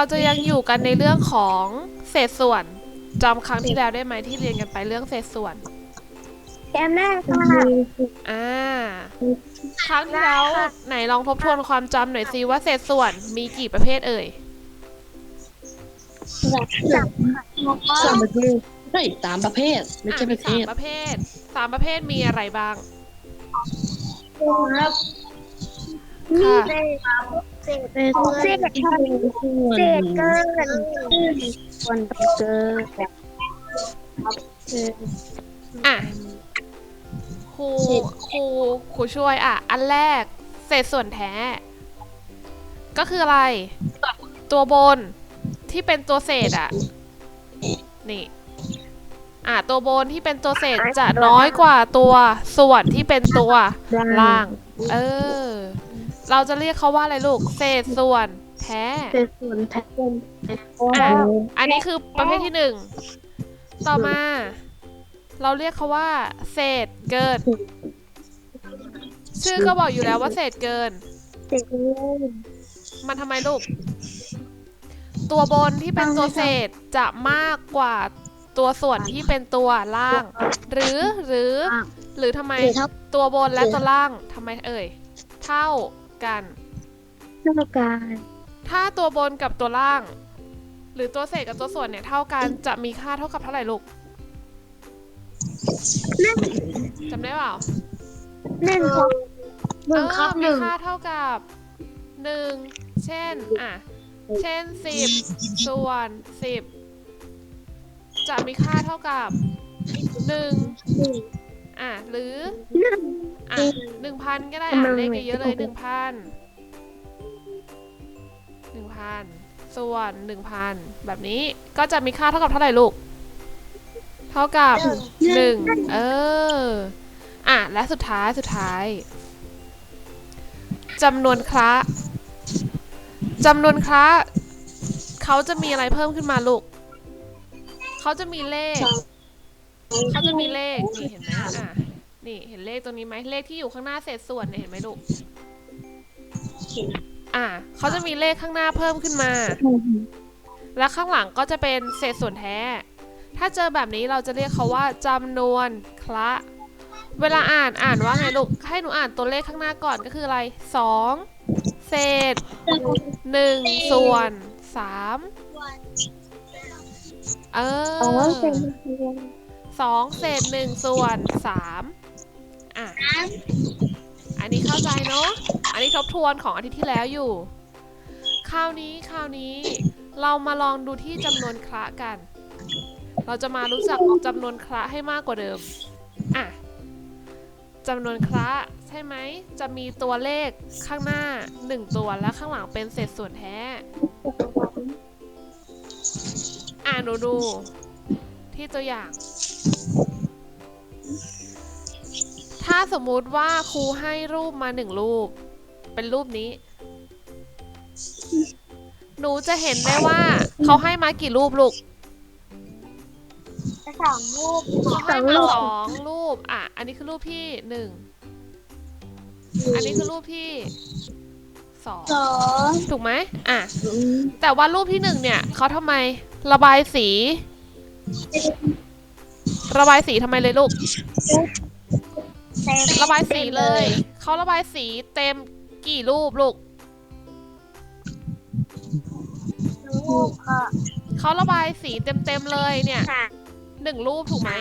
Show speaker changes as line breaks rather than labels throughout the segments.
เราจะยังอยู่กันในเรื่องของเศษส่วนจำครั้งที่แล้วได้ไหมที่เรียนกันไปเรื่องเศษส่วน
แกมแม่ค่ะ
อ่า ครั้งที่แล้วไหนลองทบทวนความจำหน่อยสิว่าเศษส่วนมีกี่ประเภทเอ่ย
จับ
สามประเภทเฮ้ยสามประเภท ไม่
อะ
ใช่ป
มี
ระเภ
สาม
ท
ประเภทสามประเภทมีอะไรบ้าง
ครับ
ค่ะ
เศษเศษเศษเศษเศษเกินคนเกิน
อะครูครูครูช่วยอะ อันแรก เศษส่วนแท้ ก็คืออะไร ตัวบนที่เป็นตัวเศษอะ นี่ อะ ตัวบนที่เป็นตัวเศษจะน้อยกว่าตัวส่วนที่เป็นตัวล่าง เออ เราจะเรียกเขาว่าอะไรลูก เศษส่วนแท้
เศษส่วนแท้
อะอันนี้คือประเภทที่หนึ่ง ต่อมา เราเรียกเขาว่า เศษเกิน ชื่อก็บอกอยู่แล้วว่าเศษเกิน
เศษเกิน
มันทำไมลูก ตัวบนที่เป็นตัวเศษจะมากกว่าตัวส่วนที่เป็นตัวล่าง หรือหรือ หรือทำไม
เท่า
ตัวบนและตัวล่างทำไมเอ่ย เท่า กัน
เท่ากัน
ถ้าตัวบนกับตัวล่าง หรือตัวเศษกับตัวส่วนเนี่ยเท่ากันจะมีค่าเท่ากับเท่าไหร่ลูกจำได้เปล่า
หนึ่งครับหนึ่งครับ
เออ
หนึ่ง
มีค่าเท่ากับหนึ่งเช่นอะเช่นสิบส่วนสิบจะมีค่าเท่ากับหนึ่ง อะหรือ
หนึ่ง
อะหนึ่งพันก็ได้อะเลขเยอะๆเลยหนึ่งพันหนึ่งพันส่วนหนึ่งพันแบบนี้ก็จะมีค่าเท่ากับเท่าไหร่ลูก เท่ากับหนึ่งเออ อะ และสุดท้ายสุดท้ายจำนวนคระจำนวนคระเขาจะมีอะไรเพิ่มขึ้นมาลูก เขาจะมีเลข เขาจะมีเลขนี่เห็นไหมอะนี่เห็นเลขตรงนี้ไหมเลขที่อยู่ข้างหน้าเศษส่วนเนี่ยเห็นไหมลูกอะเขาจะมีเลขข้างหน้าเพิ่มขึ้นมา และข้างหลังก็จะเป็นเศษส่วนแท้ ถ้าเจอแบบนี้เราจะเรียกเขาว่าจำนวนคละ เวลาอ่านอ่านว่าไงลูกให้หนูอ่านตัวเลขข้างหน้าก่อนก็คืออะไรสองเศษหนึ่งส่วนสามเอ
อ
สองเศษหนึ่งส่วนสามอะ อันนี้เข้าใจเนาะ อันนี้ทบทวนของอาทิตย์ที่แล้วอยู่ คราวนี้คราวนี้เรามาลองดูที่จำนวนคระกัน เราจะมารู้จักจำนวนคระให้มากกว่าเดิม อะจำนวนคระใช่ไหม จะมีตัวเลขข้างหน้า 1 ตัวและข้างหลังเป็นเศษส่วนแท้ อะหนูดู ที่ตัวอย่าง ถ้าสมมุติว่าครูให้รูปมาหนึ่งรูป เป็นรูปนี้ หนูจะเห็นได้ว่าเขาให้มากี่รูปลูก
สองรูป
เขาให้มาสองรูป อะ อันนี้คือรูปที่หนึ่ง อันนี้คือรูปที่สอง
สอง
ถูกไหมอะ แต่ว่ารูปที่หนึ่งเนี่ยเขาทำไมระบายสี ระบายสีทำไมเลยลูก
เต็ม
ระบายสีเลย เขาระบายสีเต็มกี่รูปลูก
รูปค่ะ
เขาระบายสีเต็มๆเลยเนี่ย
ค่ะ
หนึ่งรูปถูกไหม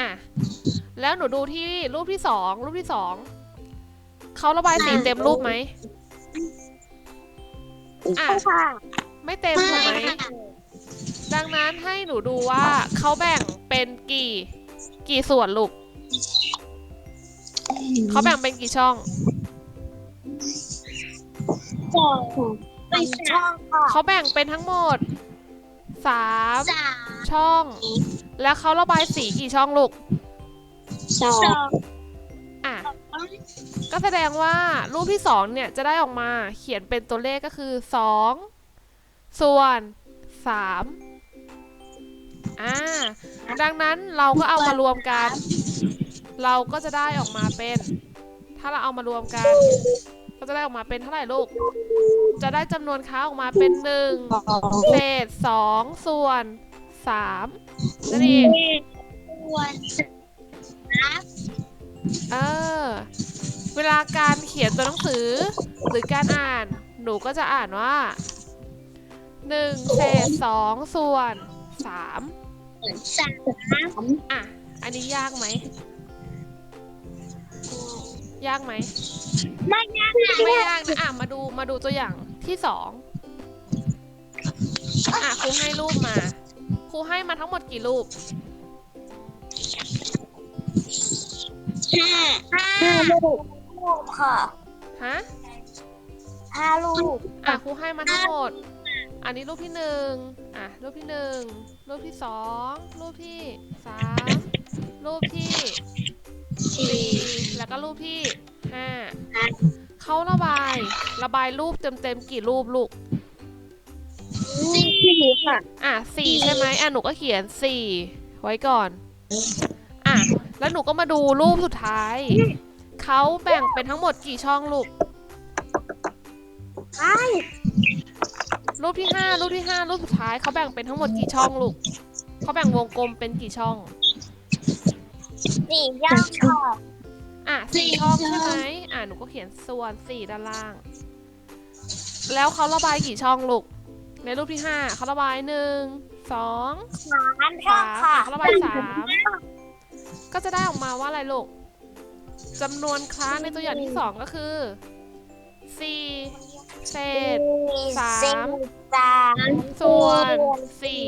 อะ แล้วหนูดูที่รูปที่สองรูปที่สองเขาระบายสีเต็มรูปไหมอะ
ค่ะ
ไม่เต็มถูกไหม ดังนั้นให้หนูดูว่าเขาแบ่งเป็นกี่ กี่ส่วนลูกเขาแบ่งเป็นกี่ช่อง
สองเป็นช่องค่ะ
เขาแบ่งเป็นทั้งหมดสาม
สาม
ช่อง แล้วเขาระบายสีกี่ช่องลูก
สอง
อะ ก็แสดงว่ารูปที่สองเนี่ยจะได้ออกมาเขียนเป็นตัวเลขก็คือสองส่วนสาม อ่า ดังนั้นเราก็เอามารวมกัน เราก็จะได้ออกมาเป็น ถ้าเราเอามารวมกัน ก็จะได้ออกมาเป็นเท่าไหร่ลูก จะได้จำนวนค้าออกมาเป็นหนึ่งเศษสองส่วนสามนั่นเอง
ส่วน
เออ เวลาการเขียนตัวหนังสือ หรือการอ่านหนูก็จะอ่านว่าหนึ่งเศษสองส่วนสาม
สาม
อะ อันนี้ยากไหม ยากไหม
ไม่ยาก
ไม่ยากนะอะ มาดูมาดูตัวอย่างที่สองอะครูให้รูปมา ครูให้มาทั้งหมดกี่รูป
ห้าห้าลูกลูกค่ะ
ฮะ
ห้าลูก
อะครูให้มาทั้งหมด อันนี้รูปที่หนึ่งอะ รูปที่หนึ่ง รูปที่สองรูปที่สามรูปที่สี่แล้วก็รูปที่ห้าเขาระบาย ระบายรูปเต็มๆกี่รูปลูก
สี่ค่ะ
อะสี่ใช่ไหมอะหนูก็เขียนสี่ไว้ก่อนอะแล้วหนูก็มาดูรูปสุดท้ายเขาแบ่งเป็นทั้งหมดกี่ช่องลูก
ใช่
รูปที่ห้ารูปที่ห้ารูปสุดท้ายเขาแบ่งเป็นทั้งหมดกี่ช่องลูกเขาแบ่งวงกลมเป็นกี่ช่อง
สี่ย่างค่ะ
อะสี่ช่องใช่ไหมอะหนูก็เขียนส่วนสี่ด้านล่าง แล้วเขาระบายกี่ช่องลูก ในรูปที่ห้าเขาระบายหนึ่งสอง
สาม
สามอะเขาระบายสามก็จะได้ออกมาว่าอะไรลูกจำนวนคลาสในตัวอย่างที่สองก็คือสี่ เศษสาม
สาม
ส่วนสี่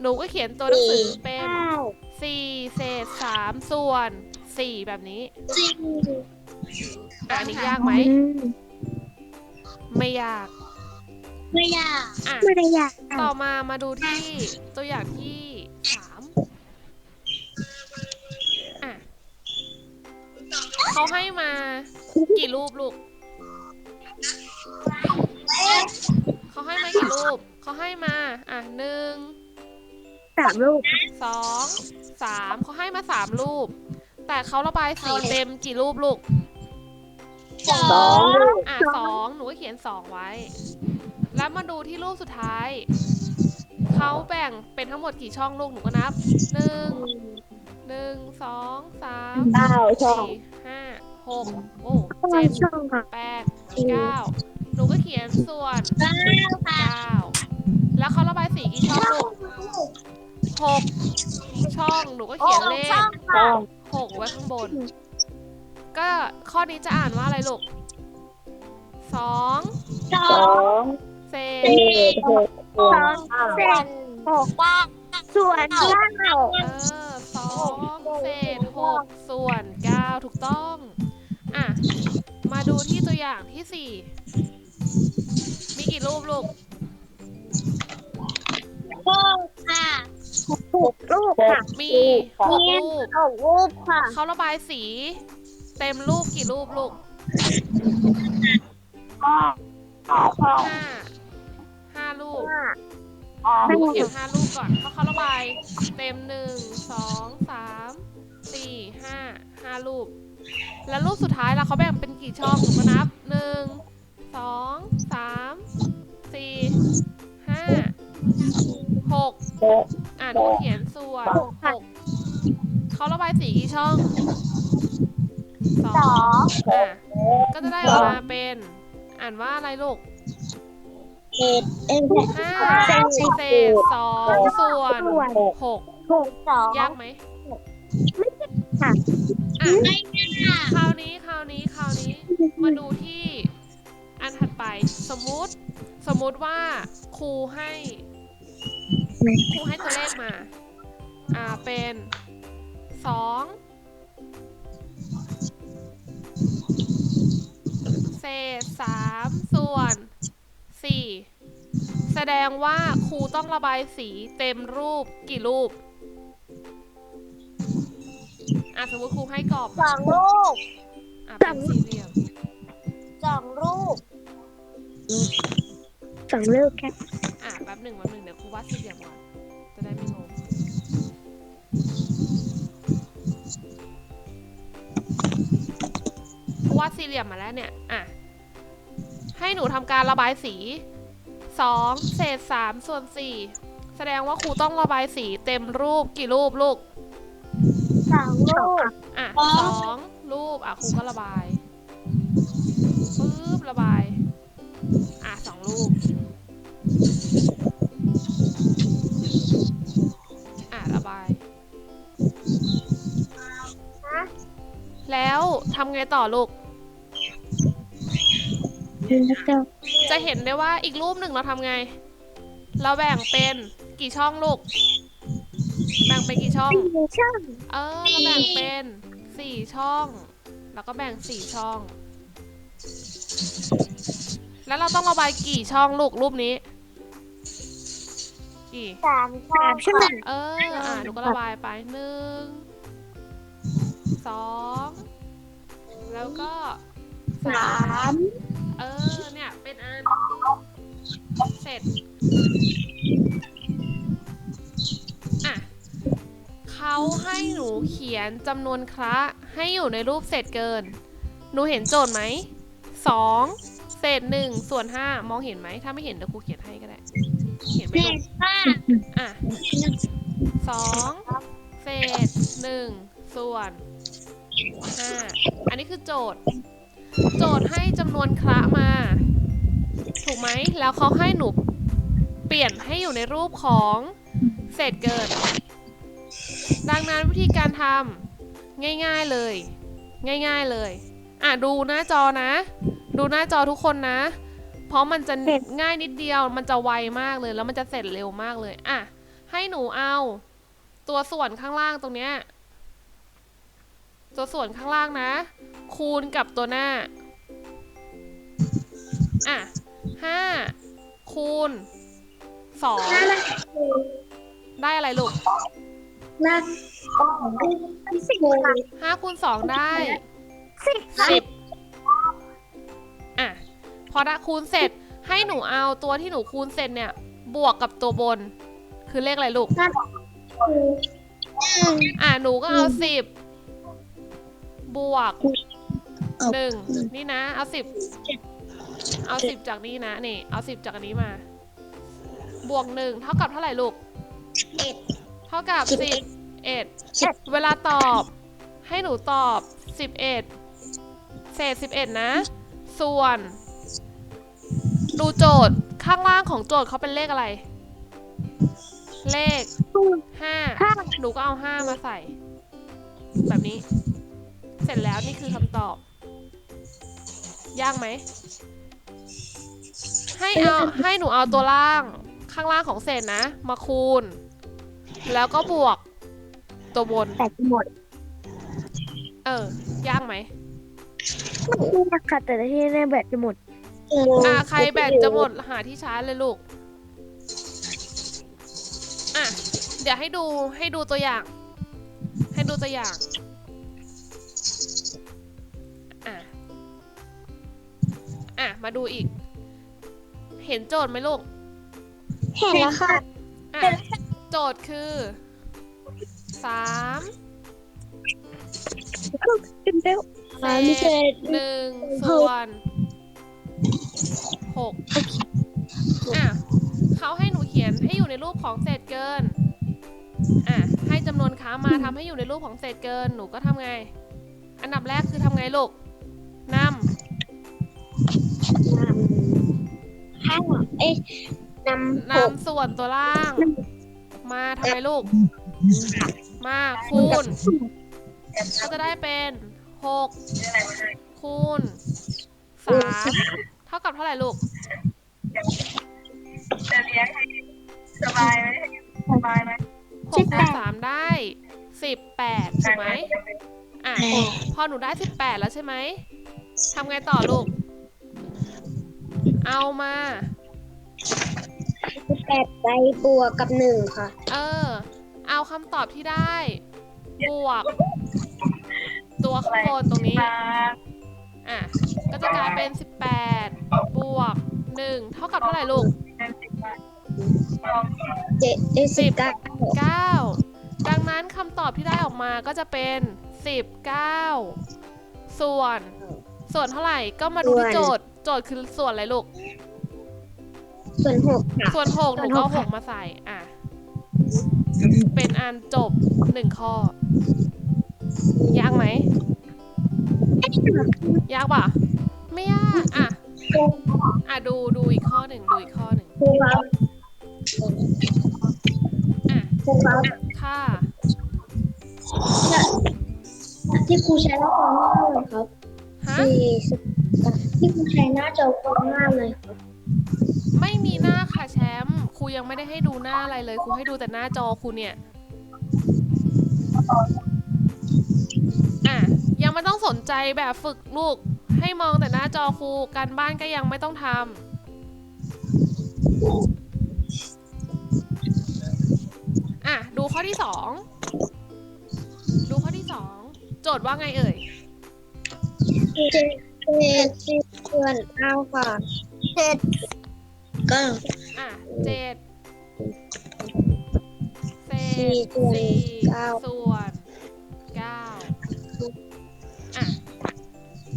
หนูก็เขียนตัวหนังสือเป็น
เก้า
สี่เศษสามส่วนสี่แบบนี้
สี่
อะอันนี้ยากไหม ไม่ยาก
ไม่ยาก
อะ
ไม่ได้ยาก
ต่อมามาดูที่ตัวอย่างที่สามอะเขาให้มากี่รูปลูก เขาให้มากี่รูปเขาให้มา อะหนึ่ง
สามลูก
สองสามเขาให้มาสามรูป แต่เขาระบายสีเต็มกี่รูปลูก
สอง
อะสองหนูก็เขียนสองไว้ แล้วมาดูที่รูปสุดท้าย เขาแบ่งเป็นทั้งหมดกี่ช่องลูกหนูก็นับหนึ่งหนึ่งสองสาม
เก้าช่อง
สี่ห้าหกโอ้เจ็ด
ช่องค่ะ
แปดเก้าห นูก็เขียนส่วน
เก้าค่ะ
เก้าแล้วเขาระบายสีกี่ช่องลูกหกช่อง หนูก็เขียนเลขหกไว้ข้างบน ก็ข้อนี้จะอ่านว่าอะไรลูกสอง
สอง
เศษ
สองเศษหกเก้าส่วนเก้า
เออสองเศษหกส่วนเก้าถูกต้อง อะ มาดูที่ตัวอย่างที่สี่ กี่รูปลูก
หกค่ะหกลูกค่ะ
มีหกรูป
หกรูปค่ะ
เขาระบายสี เต็มรูปกี่รูปลูก
ห้า
ห้าห้ารูปหนูเขียนห้ารูปก่อนเพราะเขาระบาย เต็มหนึ่งสองสามสี่ห้าห้ารูป แล้วรูปสุดท้ายล่ะเขาแบ่งเป็นกี่ช่องหนูก็นับหนึ่ง สองสามสี่ห้าหกอะหนูเขียนส่วนหกเขาระบายสีกี่ช่องสอ
สองง
อะก็จะได้ออกมาเป็น อ่านว่าอะไรลูก
เอ็ดเอ็ด
ห้า
เศษ
เศษสองส่วนหก
หกสอง
ยากไหม
ค่ะ
อะ
ไม่ยาก
คราวนี้คราวนี้คราวนี้มาดูที่อันถัดไป สมมุติสมมุติว่าครูให้ครูให้ตัวเลขมา อ่าเป็นสองเศษสามส่วนสี่แสดงว่าครูต้องระบายสีเต็มรูปกี่รูป อะสมมติครูให้กรอบ
สองลูก
อะเป็นสี่เหลี่ยม
สองลูก สองลูกแค่
อะแป๊บหนึ่งแป๊บหนึ่งเดี๋ยวครูวาดสี่เหลี่ยมก่อนจะได้ไม่งงครูวาดสี่เหลี่ยมมาแล้วเนี่ยอะให้หนูทำการระบายสี2เศษ3ส่วน4แสดงว่าครูต้องระบายสีเต็มรูปกี่รูปลูก
สองลูก
อะสองรูปอะครูก็ระบายปึ๊บระบาย แล้วทำไงต่อลูก จะเห็นได้ว่าอีกรูปหนึ่งเราทำไง เราแบ่งเป็นกี่ช่องลูก แบ่งเป็นกี่ช่อง
ช่าง
เออ เราแบ่งเป็นสี่ช่อง แล้วก็แบ่งสี่ช่อง แล้วเราต้องระบายกี่ช่องลูกรูปนี้ กี่
สามสามช่าง
เออ อะหนูก็ระบายไปหนึ่ง สองแล้วก็สา
สามม
เออเนี่ยเป็นอันเสร็จอะเขาให้หนูเขียนจำนวนคระให้อยู่ในรูปเศษเกิน หนูเห็นโจทย์ไหมสองเศษหนึ่งส่วนห้ามองเห็นไหม ถ้าไม่เห็นเดี๋ยวครูเขียนให้ก็ได้เห็นไหม
เศ
ลู
ษ
ก
ห้า
อะสองเศษหนึ่งส่วน ห้าอันนี้คือโจทย์ โจทย์ให้จำนวนคระมา ถูกไหม แล้วเขาให้หนูเปลี่ยนให้อยู่ในรูปของเศษเกิน ดังนั้นวิธีการทำง่ายๆเลย ง่ายๆเลย อะดูหน้าจอนะ ดูหน้าจอทุกคนนะ เพราะมันจะง่ายนิดเดียว มันจะไวมากเลย แล้วมันจะเสร็จเร็วมากเลย อะ ให้หนูเอา ตัวส่วนข้างล่างตรงเนี้ย ตัวส่วนข้างล่างนะ คูณกับตัวหน้า อะห้าคูณสองได้อะไรลูก
นักสิบค่ะ
ห้าคูณสองได้
สิบ
สิบอะ พอได้คูณเสร็จให้หนูเอาตัวที่หนูคูณเสร็จเนี่ย บวกกับตัวบน คือเลขอะไรลูกอะหนูก็เอาสิบ บวกหนึ่งนี่นะ เอาสิบเอาสิบจากนี้นะนี่ เอาสิบจากอันนี้มา บวกหนึ่งเท่ากับเท่าไหร่ลูก
เอ็ด
เท่ากับ
สิ
สิ
บบเอ็ด
เอ็ดเวลาตอบให้หนูตอบสิบเอ็ดเศษสิบเอ็ดนะ ส่วน ดูโจทย์ข้างล่างของโจทย์เขาเป็นเลขอะไร เลขห้า
ห้า
หนูก็เอาห้ามาใส่ แบบนี้เส ร็จแล้วนี่คือคำตอบ ยากไหม ให้เอาให้หนูเอาตัวล่างข้างล่างของเศษนะ มาคูณ แล้วก็บวก ตัวบน
แต่หมด
เออ ยากไหม
ไม่ยากค่ะแต่ที่แน่แบตจะหมด
อะใครแบตจะหมดหาที่ชาร์จเลยลูก อะ เดี๋ยวให้ดูให้ดูตัวอย่าง ให้ดูตัวอย่าง อะ มาดูอีก เห็นโจทย์ไหมลูก
เห็นแล้วค่ะ
อะ โจทย์คือสาม
เป็นเร็ว
เศษหนึ่งส่วนหกอะเขาให้หนูเขียนให้อยู่ในรูปของเศษเกิน อะ ให้จำนวนค้ามาทำให้อยู่ในรูปของเศษเกิน หนูก็ทำไง อันดับแรกคือทำไงลูกน
ห้าเอ๊ะนำำหก
นำส่วนตัวล่าง มาทำไงลูก มาคูณ ก็จะได้เป็นหกคูณสามเท่ากับเท่าไหร่ลูก
สบายไหมสบายไหม
หกคูณสามได้สิบแปดถูกไหมอะพอหนูได้สิบแปดแล้วใช่ไหมทำไงต่อลูก เอามา
แปดใบบวกกับหนึ่งค่ะ
เออ เอาคำตอบที่ได้ บวก ตัวข้างบนตรงนี้
มา
อะ ก็จะกลายเป็น 18 บวก 1 เท่ากับเท่าไหร่ลูก
เป็นสิบมา
เจ็ดเอ้ยสิบเก้า
9 ดังนั้นคำตอบที่ได้ออกมาก็จะเป็น 19 ส่วน ส่วนเท่าไหร่ก็มาดูที่โจทย์โจทย์คือส่วนอะไรลูก
ส่วนหกค่ะ
ส่วนหกหนู
ส่วน
ก็
หก
ห
ค่ะ
กมาใส่อะ เป็นอันจบหนึ่งข้อ ยากไหม ยากป่ะ ไม่ยากอะอะดูดูอีกข้อหนึ่งดูอีกข้อหนึ่ง
ครูครับ
อะ
ครูครับ
ค่ะ
ที่ครูใช้หน้าจอหน้าเลยครับ
ฮะ
สี่สิบที่ครูใช้หน้าจอหน้าเลยครับ
ไม่มีหน้าค่ะแชมป์ครูยังไม่ได้ให้ดูหน้าอะไรเลยครูให้ดูแต่หน้าจอครูเนี่ยอะยังไม่ต้องสนใจแบบฝึกลูก ให้มองแต่หน้าจอครูการบ้านก็ยังไม่ต้องทำอะดูข้อที่สองดูข้อที่สองโจทย์ว่าไงเอ่ย
เจ็ดเจ็ดสิบส่วนเก้าค่ะเจ็ดก้า
อะเจ็ดเศ
สี่ส่วนเก้า
ส่วนเก้าอะ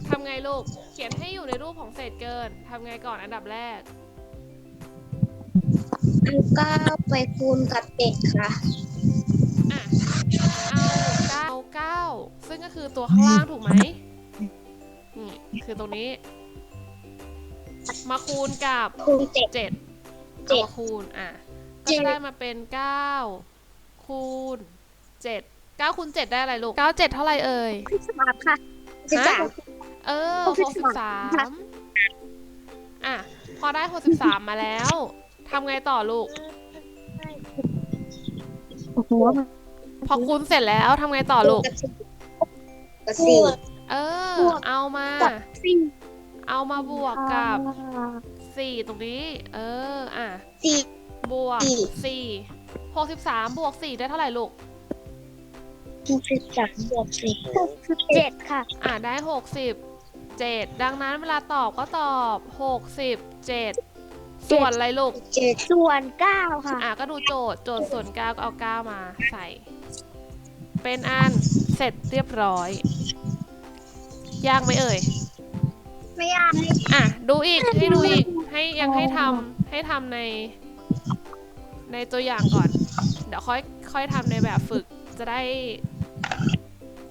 ทำไงลูก เขียนให้อยู่ในรูปของเศษเกินทำไงก่อนอันดับแรก
เอาเก้าไปคูณกับเจ็ดค่ะ
อะ เอาเก้าเก้าซึ่งก็คือตัวข้างล่างถูกไหม นี่คือตรงนี้ มาคูณกับ
คูณเจ็ด
เจ็ด
เจ็
เอา
ด
มาคูณอะ
เจ็
ก็
ด
จะได้มาเป็นเก้าคูณเจ็ดเก้าคูณเจ็ดได้อะไรลูกเก้าเจ็ดเท่าไหร่เอ่ย
สิบสามค่ะสิบสาม
เออ
ห
ห
ก
ก
สิ
สิ
บบสา
สามมอะ พอได้หกสิบสามมาแล้วทำไงต่อลูก
โอ้โห
พอคูณเสร็จแล้วทำไงต่อลูก
กับสี่
เออ
บวก
เอามา
กับสี่
เอามาบวกกับสี่ตรงนี้ เออ อะ
สี่
บวก
สี่
สี่หกสิบสามบวกสี่ได้เท่าไหร่ลูก
หกสิบสามบวกสี่หกสิบเจ็ดค่ะ
อะ ได้หกสิบเจ็ดดังนั้นเวลาตอบก็ตอบหกสิบเจ็ดส่วนอะไรลูก
เจ็ดส่วนเก้าค่ะ
อะ ก็ดูโจทย์ โจทย์ส่วนเก้าก็เอาเก้ามาใส่ เป็นอันเสร็จเรียบร้อย ยากไหมเอ่ย
ไม่ยาก
อะ ดูอีก ให้ดูอีก ให้ยังให้ทำให้ทำใน ในตัวอย่างก่อน เดี๋ยวค่อยค่อยทำในแบบฝึก จะได้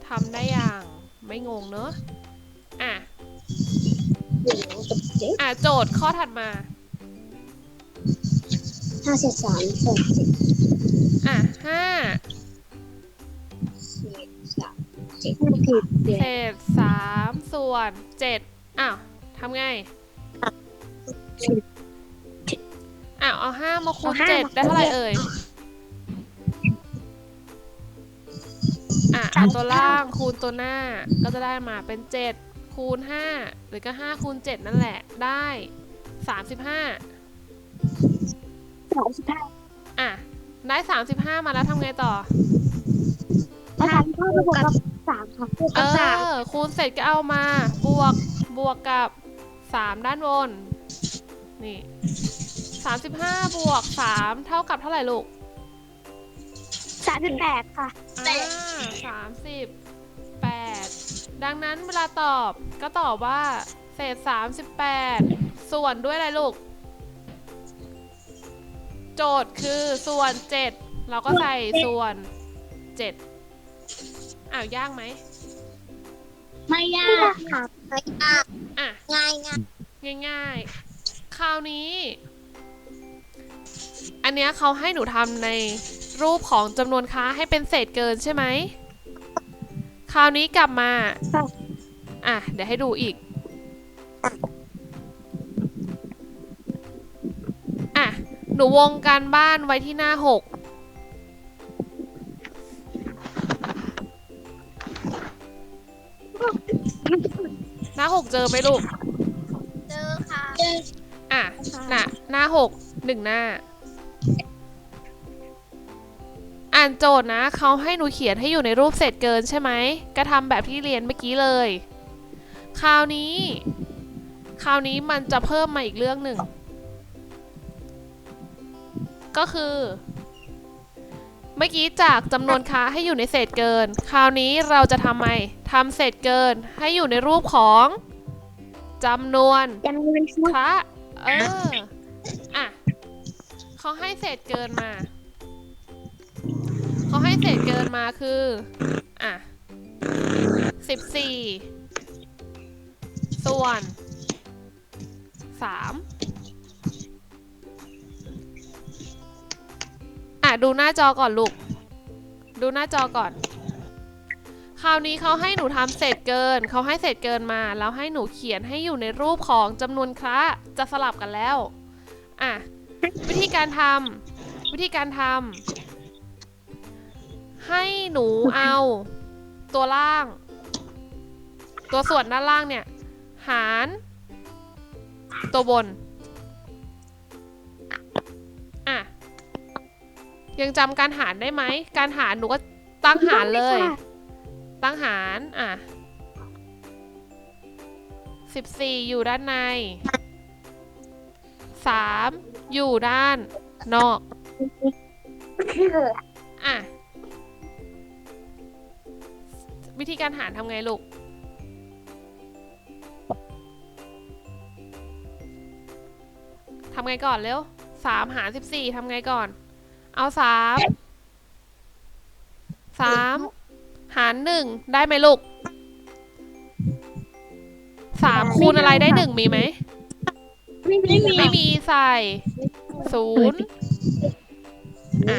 ทำได้อย่างไม่งงเนอะ อะ อะ โจทย์ข้อถัดมา
ห้าเศษสามส่วนเจ็ด
อะห้า
ผิดเดีย
เศษสามส่วนเจ็ดอ้าวทำไง อ้าวเอาห้ามาคูณ
เอาห้า
เจ็ด
มาคูณ
ได้เท่าไหร่เอ่ย อะเอาตัวล่างคูณตัวหน้าก็จะได้มาเป็นเจ็ดคูณห้าหรือก็ห้าคูณเจ็ดนั่นแหละได้สามสิบห้า
สามสิบห้า
อะได้สามสิบห้ามาแล้วทำไงต่อ
สามเท่ากับ สามค่ะ
เออคูณเสร็จก็เอามา บวกบวกกับสามด้านบนนี่สามสิบห้าบวกสามเท่ากับเท่าไหร่ลูก
สามสิบแปดค่ะ
อ่าสามสิบแปดดังนั้นเวลาตอบก็ตอบว่า เศษสามสิบแปดส่วนด้วยอะไรลูก โจทย์คือส่วนเจ็ดเราก็ใส่ส่วนเจ็ด อ้าวยากไหม
ไม่ยากค่ะไม่ยาก
อะ
ง่ายง่าย
ง่ายๆ คราวนี้ อันเนี้ยเขาให้หนูทำในรูปของจำนวนค้าให้เป็นเศษเกินใช่ไหม คราวนี้กลับมา อะ เดี๋ยวให้ดูอีก อะ หนูวงการบ้านไว้ที่หน้าหก เจอไหมลูก
เจอค่ะ
อะน่ะหน้าหกหนึ่งหน้า อ่านโจทย์นะเขาให้หนูเขียนให้อยู่ในรูปเศษเกินใช่ไหมก็ทำแบบที่เรียนเมื่อกี้เลย คราวนี้ คราวนี้มันจะเพิ่มมาอีกเรื่องหนึ่ง ก็คือ เมื่อกี้จากจำนวนค้าให้อยู่ในเศษเกิน คราวนี้เราจะทำไมทำเศษเกินให้อยู่ในรูปของ จำนวน
จำนวน
พระเออ อะเขาให้เศษเกินมา เขาให้เศษเกินมาคือ อะสิบสี่ส่วนสามอะ ดูหน้าจอก่อนลูก ดูหน้าจอก่อน คราวนี้เขาให้หนูทำเศษเกิน เขาให้เศษเกินมา แล้วให้หนูเขียนให้อยู่ในรูปของจำนวนคระจะสลับกันแล้ว อะ วิธีการทำวิธีการทำให้หนูเอา ตัวล่าง ตัวส่วนด้านล่างเนี่ย หาร ตัวบน อะ ยังจำการหารได้ไหม การหารหนูก็ตั้งหารเลย ตั้งหารอะสิบสี่อยู่ด้านในสามอยู่ด้านนอก อะ วิธีการหารทำไงลูก ทำไงก่อนเร็วสามหารสิบสี่ทำไงก่อน เอาสามสาม หารหนึ่งได้ไหมลูกสามคูณอะไรได้หนึ่งมีไหม
ไม่มี
ไม่มีใส่ศูนย์อะ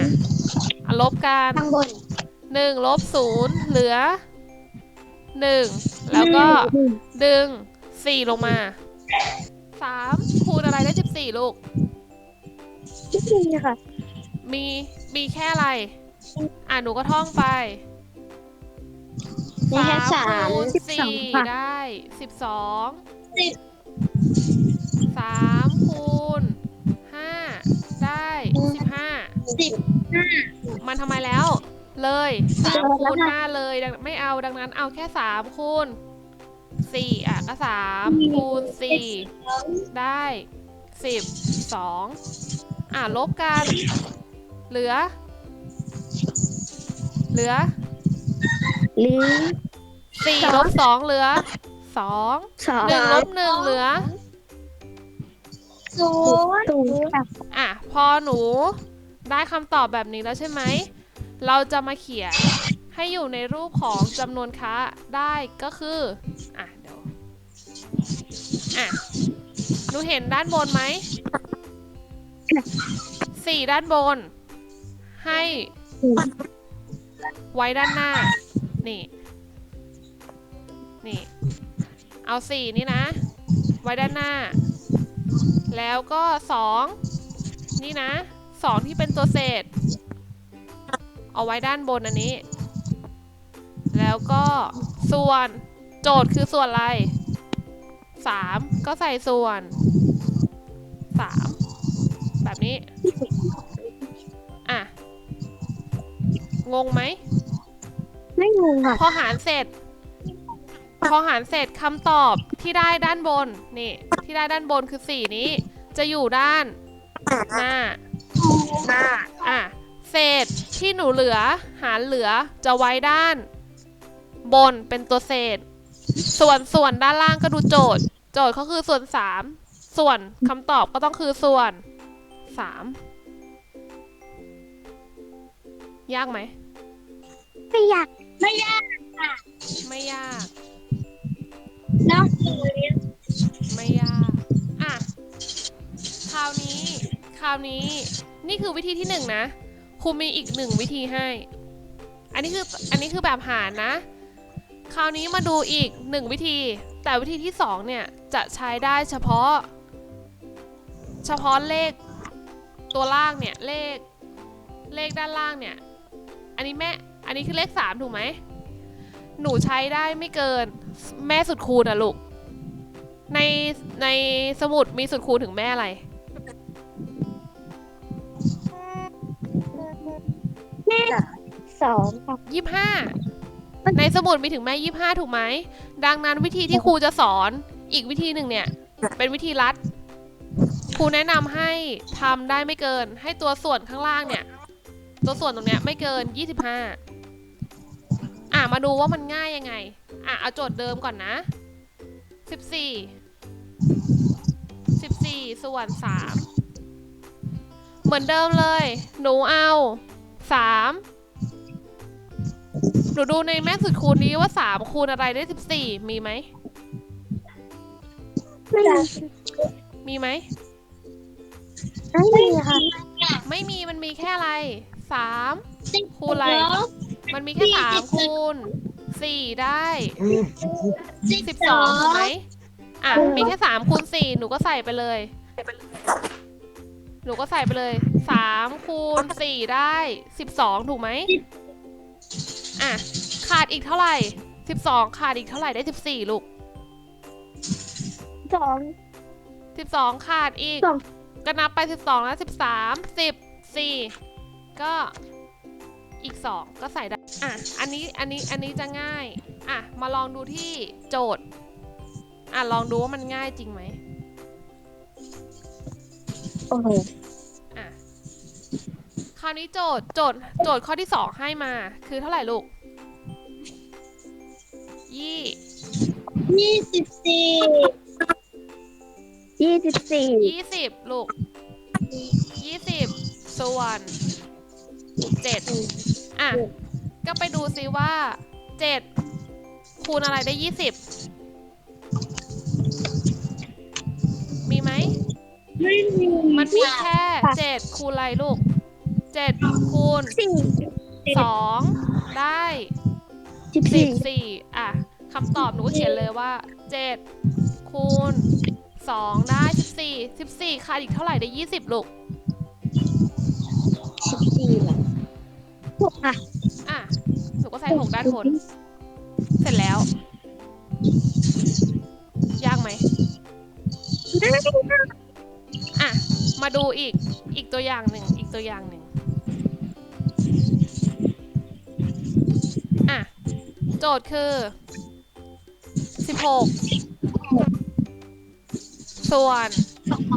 อะลบกัน
ข้างบน
หนึ่งลบศูนย์เหลือหนึ่งแล้วก็ดึงสี่ลงมาสามคูณอะไรได้สิบสี่ลูก
ไม่มีค่ะ
มีมีแค่อะไร อะหนูก็ท่องไป
มีแค่สาม
คูณ
สิบสอง
สี่
ค่ะ
ได้สิบสอง
สิบ
สามคูณห้าได้สิบห้า
สิบ
มันทำไมแล้ว เลยสามคูณห้าเลยดังไม่เอาดังนั้นเอาแค่สามคูณสี่อะก็สามคูณสี่ ได้สิบสองอะลบกัน เหลือ เหลือ
หรือ
สี่ลบสองเหลือสอง
สอง
หนึ่งลบหนึ่งเหลือ
ศูนย์
ศูนย์ค่ะ
อะ พอหนูได้คำตอบแบบนี้แล้วใช่ไหม เราจะมาเขียนให้อยู่ในรูปของจำนวนค้าได้ก็คือ อะ เดี๋ยว อะ หนูเห็นด้านบนไหม สี่ด้านบน ให้ ไว้ด้านหน้า นี่ นี่ เอาสี่นี่นะ ไว้ด้านหน้า แล้วก็สองนี่นะสองที่เป็นตัวเศษ เอาไว้ด้านบนอันนี้ แล้วก็ส่วนโจทย์คือส่วนอะไรสามก็ใส่ส่วนสามแบบนี้ อะ งงไหม
ไม่งงค่ะ
พอหารเสร็จ พอหารเสร็จคำตอบที่ได้ด้านบนนี่ ที่ได้ด้านบนคือสี่นี้ จะอยู่ด้านหน้า
หน้า
อะเศษที่หนูเหลือหารเหลือจะไว้ด้าน บนเป็นตัวเศษ ส่วนส่วนด้านล่างก็ดูโจทย์ โจทย์เขาคือส่วนสามส่วนคำตอบก็ต้องคือส่วนสามยากไหม
ไม่อยาก
ไม่ยาก
ไม่ยาก
น้องหนูเรียน
ไม่ยากอะคราวนี้ คราวนี้ นี่คือวิธีที่หนึ่งนะครูมีอีกหนึ่งวิธีให้ อันนี้คือ อันนี้คือแบบหารนะ คราวนี้มาดูอีกหนึ่งวิธี แต่วิธีที่สองเนี่ยจะใช้ได้เฉพาะ เฉพาะเลขตัวล่างเนี่ย เลข เลขด้านล่างเนี่ย อันนี้แม่ อันนี้คือเลขสามถูกไหม หนูใช้ได้ไม่เกิน แม่สุดคูณอะลูก ในในสมุดมีสุดคูณถึงแม่อะไร
สองค่ะ
ยี่ห้า ในสมุดมีถึงแม่ยี่ห้าถูกไหม ดังนั้นวิธีที่ครูจะสอนอีกวิธีหนึ่งเนี่ย เป็นวิธีลัด ครูแนะนำให้ทำได้ไม่เกิน ให้ตัวส่วนข้างล่างเนี่ย ตัวส่วนตรงเนี้ยไม่เกิน25อะมาดูว่ามันง่ายยังไง อะเอาโจทย์เดิมก่อนนะ 14สี่ส่วนสามเหมือนเดิมเลย หนูเอาสามหนูดูในแม่สุดคูณนี้ว่าสามคูณอะไรได้สิบสี่มีไหม
ไม่มี
มีไหม
ไม่มีค่ะ
ไม่มีมันมีแค่อะไรสามคูณอะไร มันมีแค่สามคูณ สี่ได้สิบสองถูกไหมอะมีแค่สามคูณสี่หนูก็ใส่ไปเลย หนูก็ใส่ไปเลยสามคูณสี่ได้สิบสองถูกไหมอะขาดอีกเท่าไหร่สิบสองขาดอีกเท่าไหร่ได้สิบสี่ลูก
สอง
สิบสองขาดอีก
สอง
ก็นับไปสิบสองแล้วสิบสามสิบสี่ก็ อีกสองก็ใส่ได้ อะ อันนี้ อันนี้ อันนี้จะง่าย อะ มาลองดูที่โจทย์ อะ ลองดูว่ามันง่ายจริงไหม
โอ้โห
อะ คราวนี้โจทย์ โจทย์ โจทย์ข้อที่สองให้มา คือเท่าไหร่ลูก ยี่
ยี่สิบสี่ยี่สิบสี่
ยี่สิบลูกยี่สิบส่วน เจ็ดอะ ก็ไปดูซิว่าเจ็ดคูณอะไรได้ยี่สิบมีไหม
ไม่มี
มันมีแค่เจ็ดคูณอะไรลูกเจ็ดคูณ
สี่
สองได้
สิบ
สิ
สี่
บสี่อะคำตอบหนูก็เขียนเลยว่าเจ็ดคูณสองได้สิบสี่สิบสี่ขาดอีกเท่าไหร่ได้ยี่สิบลูก
สิบสี่เหรอหกค่ะ
อะหนูก็ใส่หกด้านบน เสร็จแล้ว ยากไหม อะ มาดูอีก อีกตัวอย่างหนึ่ง อีกตัวอย่างหนึ่ง อะ โจทย์คือสิบหกส่วน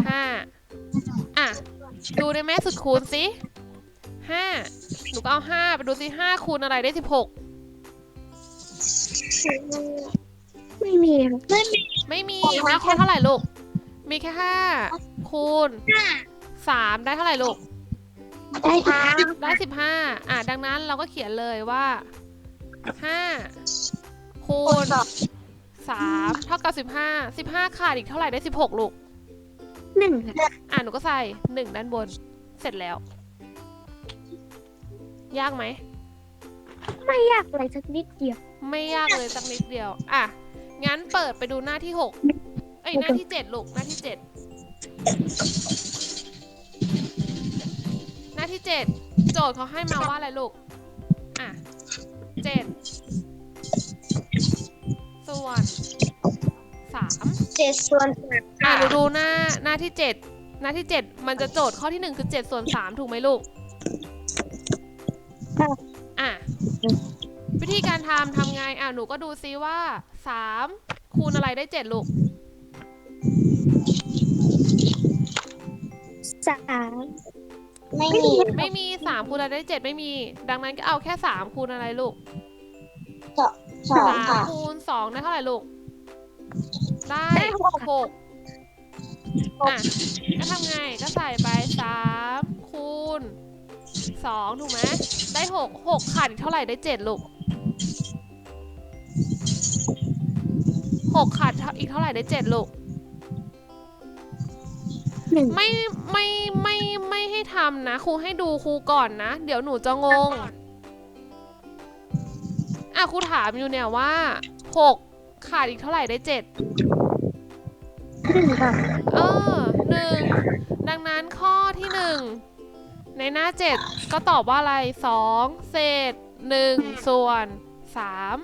ห้าอะ ดูในแม่สุดคูณสิ ห้าหนูก็เอาห้าไปดูสิห้าคูณอะไรได้สิบหก
ไม่มีค่ะไม่มี
ไม่มีมีแค่เท่าไหร่ลูก มีแค่ห้าคูณสามได้เท่าไหร่ลูก
ได้ค่ะ
ได้สิบห้าอะดังนั้นเราก็เขียนเลยว่าห้าคูณสามเท่ากับสิบห้าสิบห้าขาดอีกเท่าไหร่ได้สิบหกลูก
หนึ่งค่ะ
อะหนูก็ใส่หนึ่งด้านบน เสร็จแล้ว ยากไหม
ไม่ยากเลยสักนิดเดียว
ไม่ยากเลยสักนิดเดียว อะ งั้นเปิดไปดูหน้าที่หกเอ้ยหน้าที่เจ็ดลูกหน้าที่เจ็ดหน้าที่เจ็ดโจทย์เขาให้มาว่าอะไรลูก อะเจ็ดส่วนสาม
เจ็ดส่วนสาม
อะหนูดูหน้าหน้าที่เจ็ดหน้าที่เจ็ดมันจะโจทย์ข้อที่หนึ่งคือเจ็ดส่วนสามถูกไหมลูก อะวิธีการทำทำไงอะหนูก็ดูซิว่าสามคูณอะไรได้เจ็ดลูก
สามไม่มี
ไม่มีสามคูณอะไรได้เจ็ดไม่มี ดังนั้นก็เอาแค่สามคูณอะไรลูก
สอง
สาม
ค่ะ
คูณสองได้เท่าไหร่ลูก ได้
ได้หก
หกอะก็ทำไงก็ใส่ไปสามคูณ สองถูกไหมได้หกหกขาดอีกเท่าไหร่ได้เจ็ดลูกหกขาดอีกเท่าไหร่ได้เจ็ดลูก
หนึ่ง
ไม่ไม่ไม่ไม่ให้ทำนะครูให้ดูครูก่อนนะ เดี๋ยวหนูจะงงอะครูถามอยู่เนี่ยว่าหกขาดอีกเท่าไหร่ได้เจ็ด
หนึ่งค่ะ
เออหนึ่งดังนั้นข้อที่หนึ่ง ในหน้าเจ็ดก็ตอบว่าอะไรสองเศษหนึ่งส่วนสาม